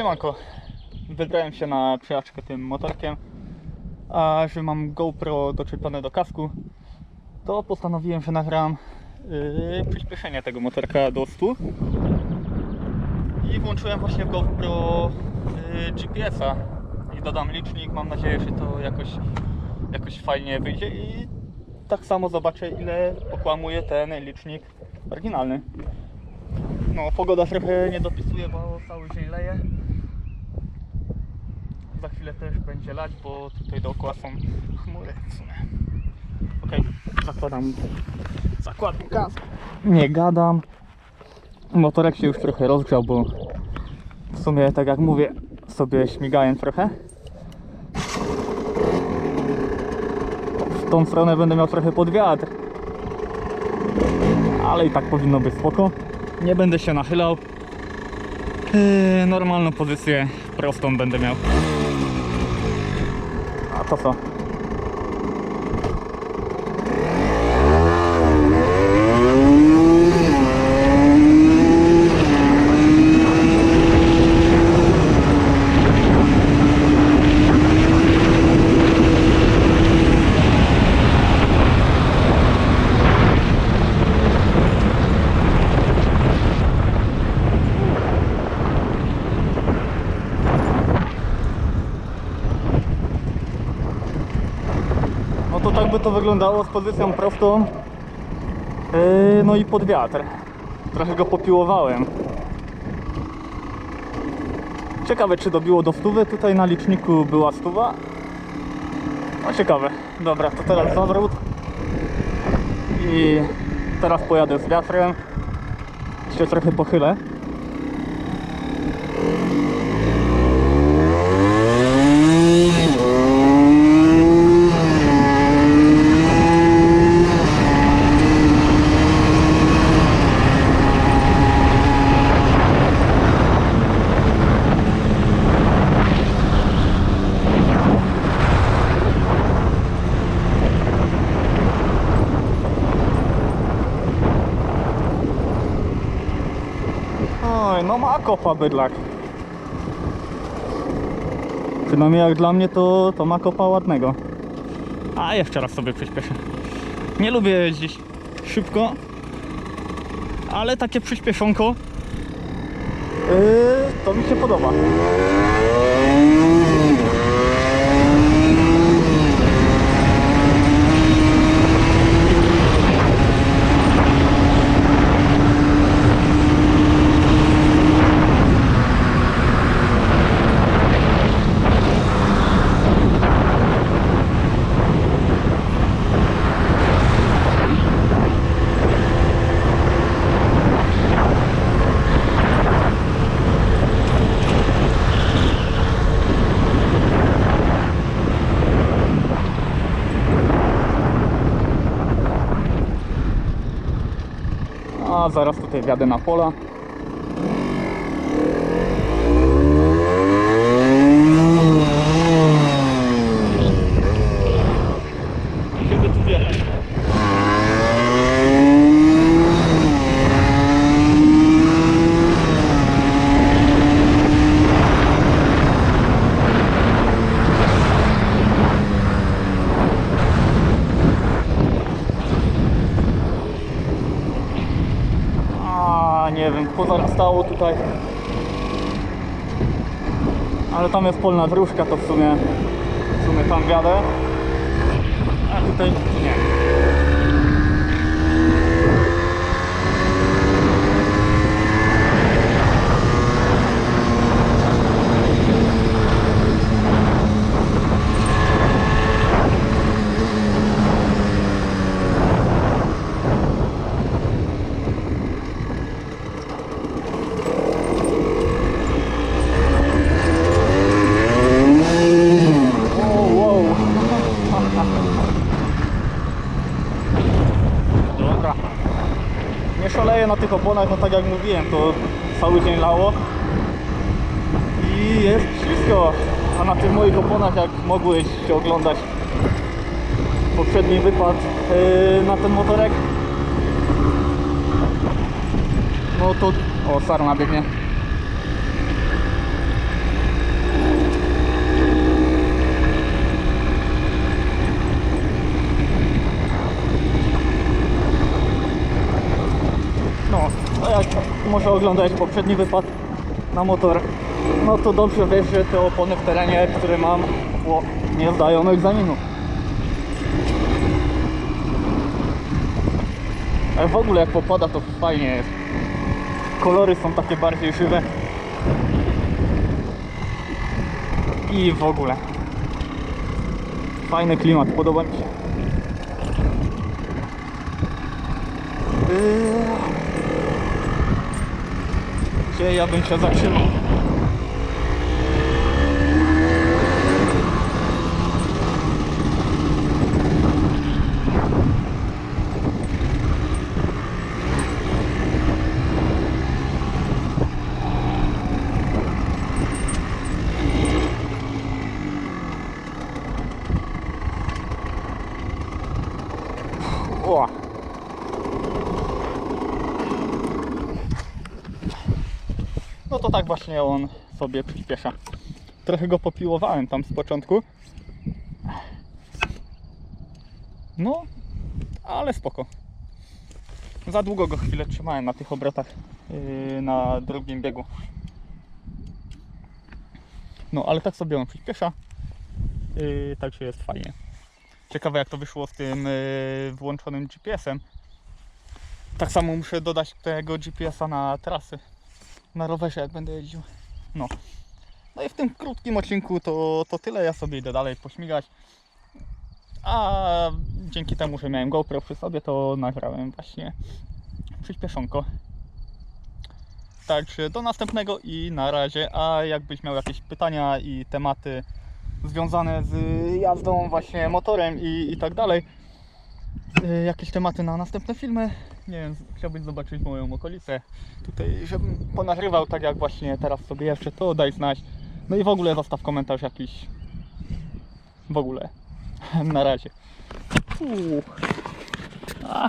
Siemanko, wybrałem się na przejażdżkę tym motorkiem, a że mam GoPro doczepione do kasku, to postanowiłem, że nagram yy, przyspieszenie tego motorka do 100 i włączyłem właśnie GoPro yy, GPS-a i dodam licznik, mam nadzieję, że to jakoś, jakoś fajnie wyjdzie. I tak samo zobaczę ile okłamuje ten licznik oryginalny. No, pogoda trochę nie dopisuje, bo cały dzień leje. Za chwilę też będzie lać, bo tutaj dookoła są chmury w sumie. Okej, zakładam, zakładam gaz. Nie gadam. Motorek się już trochę rozgrzał, bo w sumie, tak jak mówię, sobie śmigałem trochę. W tą stronę będę miał trochę pod wiatr. Ale i tak powinno być spoko. Nie będę się nachylał. Yy, normalną pozycję prostą będę miał. A to co? By to wyglądało z pozycją prostą. Yy, no i pod wiatr. Trochę go popiłowałem. Ciekawe czy dobiło do stówy. Tutaj na liczniku była stuwa. No ciekawe. Dobra, to teraz zawrót. I teraz pojadę z wiatrem. Się trochę pochylę. No ma kopa bydlak. Przynajmniej jak dla mnie to, to ma kopa ładnego. A jeszcze raz sobie przyspieszę. Nie lubię jeździć szybko, ale takie przyspieszonko yy, to mi się podoba. Zaraz tutaj wjadę na pola. Nie wiem, pozarastało tutaj. Ale tam jest polna dróżka, to w sumie, w sumie tam wiadę. A tutaj nie. Dobra. Nie szaleję na tych oponach, no tak jak mówiłem, to cały dzień lało. I jest ślisko. A na tych moich oponach, jak mogłeś się oglądać poprzedni wypad yy, na ten motorek, no to... O, sarna biegnie. Oglądałeś poprzedni wypad na motor, no to dobrze wiesz, że te opony w terenie, które mam, o, nie zdają egzaminu. Ale w ogóle jak popada to fajnie jest. Kolory są takie bardziej żywe. I w ogóle. Fajny klimat, podoba mi się. Yy. Gdzie ja bym się zatrzymał? O! To tak właśnie on sobie przyspiesza. Trochę go popiłowałem tam z początku. No, ale spoko. Za długo go chwilę trzymałem na tych obrotach yy, na drugim biegu. No, ale tak sobie on przyspiesza. Yy, także jest fajnie. Ciekawe jak to wyszło z tym yy, włączonym GPS-em. Tak samo muszę dodać tego GPS-a na trasy. Na rowerze jak będę jeździł. No. No i w tym krótkim odcinku to, to tyle. Ja sobie idę dalej pośmigać. A dzięki temu, że miałem GoPro przy sobie, to nagrałem właśnie przyspieszonko. Także do następnego i na razie. A jakbyś miał jakieś pytania i tematy związane z jazdą właśnie motorem i, i tak dalej, y, jakieś tematy na następne filmy, nie wiem, zobaczyć moją okolicę, tutaj, żebym ponagrywał tak jak właśnie teraz sobie jeszcze, to daj znać. No i w ogóle zostaw komentarz jakiś. W ogóle. Na razie. Uuu. A.